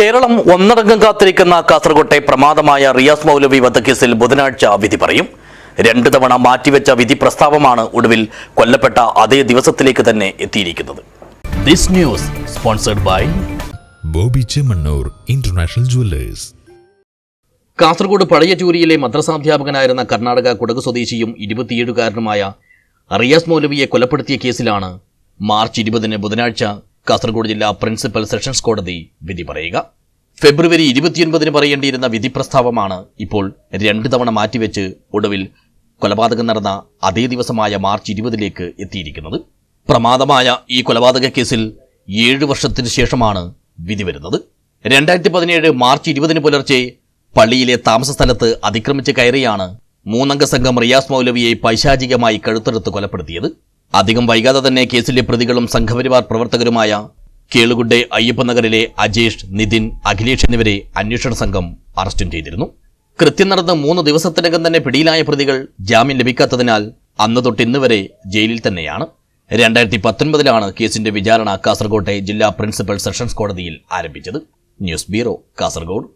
കേരളം ഒന്നടങ്കം കാത്തിരിക്കുന്ന കാസർകോട്ടെ പ്രമാദമായ റിയാസ് മൗലവി വധക്കേസിൽ ബുധനാഴ്ച വിധി പറയും. രണ്ട് തവണ മാറ്റിവെച്ച വിധി പ്രസ്താവമാണ് ഒടുവിൽ കൊല്ലപ്പെട്ട അതേ ദിവസത്തിലേക്ക് തന്നെ എത്തിയിരിക്കുന്നത്. This news sponsored by Bobby Chemmanur international jewellers. Kasaragod പഴയചൂരിയിലെ മദ്രസാധ്യാപകനായിരുന്ന കർണാടക കുടക് സ്വദേശിയും ഇരുപത്തിയേഴുകാരനുമായ റിയാസ് മൗലവിയെ കൊലപ്പെടുത്തിയ കേസിലാണ് മാർച്ച് ഇരുപതിന് ബുധനാഴ്ച കാസർഗോഡ് ജില്ലാ പ്രിൻസിപ്പൽ സെഷൻസ് കോടതി വിധി പറയുക. ഫെബ്രുവരി ഇരുപത്തിയൊൻപതിന് പറയേണ്ടിയിരുന്ന വിധി പ്രസ്താവമാണ് ഇപ്പോൾ രണ്ട് തവണ മാറ്റിവെച്ച് ഒടുവിൽ കൊലപാതകം നടന്ന അതേ ദിവസമായ മാർച്ച് ഇരുപതിലേക്ക് എത്തിയിരിക്കുന്നത്. പ്രമാദമായ ഈ കൊലപാതക കേസിൽ ഏഴു വർഷത്തിന് ശേഷമാണ് വിധി വരുന്നത്. രണ്ടായിരത്തി പതിനേഴ് മാർച്ച് ഇരുപതിന് പുലർച്ചെ പള്ളിയിലെ താമസ സ്ഥലത്ത് അതിക്രമിച്ച് കയറിയാണ് മൂന്നംഗ സംഘം റിയാസ് മൗലവിയെ പൈശാചികമായി കഴുത്തെടുത്ത് കൊലപ്പെടുത്തിയത്. അധികം വൈകാതെ തന്നെ കേസിലെ പ്രതികളും സംഘപരിവാർ പ്രവർത്തകരുമായ കേളുകുഡെ അയ്യപ്പനഗറിലെ അജേഷ് നിതിൻ അഖിലേഷ് എന്നിവരെ അന്വേഷണ സംഘം അറസ്റ്റും ചെയ്തിരുന്നു. കൃത്യം നടന്ന് മൂന്ന് ദിവസത്തിനകം തന്നെ പിടിയിലായ പ്രതികൾ ജാമ്യം ലഭിക്കാത്തതിനാൽ അന്ന് തൊട്ട് ഇന്ന് വരെ ജയിലിൽ തന്നെയാണ്. രണ്ടായിരത്തി പത്തൊൻപതിലാണ് കേസിന്റെ വിചാരണ കാസർകോട്ടെ ജില്ലാ പ്രിൻസിപ്പൽ സെഷൻസ് കോടതിയിൽ ആരംഭിച്ചത്. News bureau Kasaragod.